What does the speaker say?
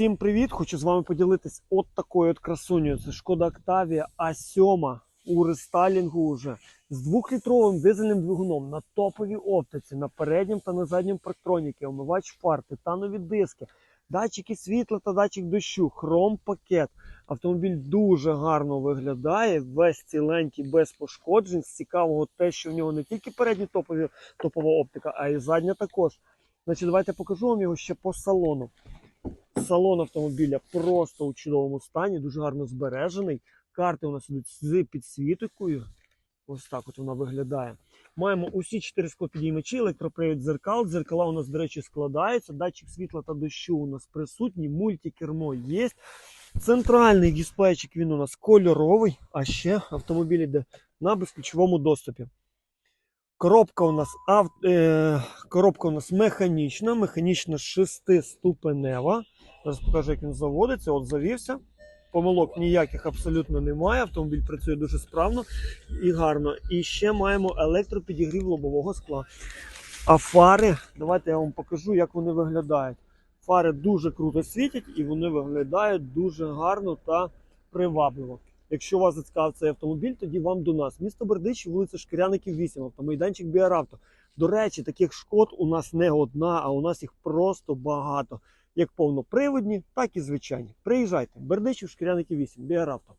Всім привіт! Хочу з вами поділитись от такою от красунею. Це Шкода Октавія А7 у рестайлінгу вже з двохлітровим дизельним двигуном на топовій оптиці, на передньому та на задньому парктроніки, омивач фар, титанові диски, датчики світла та датчик дощу, хром пакет. Автомобіль дуже гарно виглядає, весь ціленький, без пошкоджень. З цікавого те, що в нього не тільки передня топові, топова оптика, а й задня також. Значить, давайте покажу вам його ще по салону. Салон автомобіля просто у чудовому стані, дуже гарно збережений. Карти у нас ідуть з підсвіткою. Ось так от вона виглядає. Маємо усі чотири склопідіймачі, електропривід дзеркал. Дзеркала у нас, до речі, складаються. Датчик світла та дощу у нас присутній, мультикермо є. Центральний дисплейчик він у нас кольоровий, а ще автомобіль йде на безключовому доступі. Коробка у нас ав... е... коробка у нас механічна, механічна шестиступенева. Зараз покажу, як він заводиться. От завівся. Помилок ніяких абсолютно немає. Автомобіль працює дуже справно і гарно. І ще маємо електропідігрів лобового скла. А фари, давайте я вам покажу, як вони виглядають. Фари дуже круто світять і вони виглядають дуже гарно та привабливо. Якщо вас зацікавив цей автомобіль, тоді вам до нас. Місто Бердичі, вулиця Шкіряників 8, автомайданчик Біаравто. До речі, таких шкод у нас не одна, а у нас їх просто багато. Як повноприводні, так і звичайні. Приїжджайте. Бердичів, Шкіряники 8, Біаравто.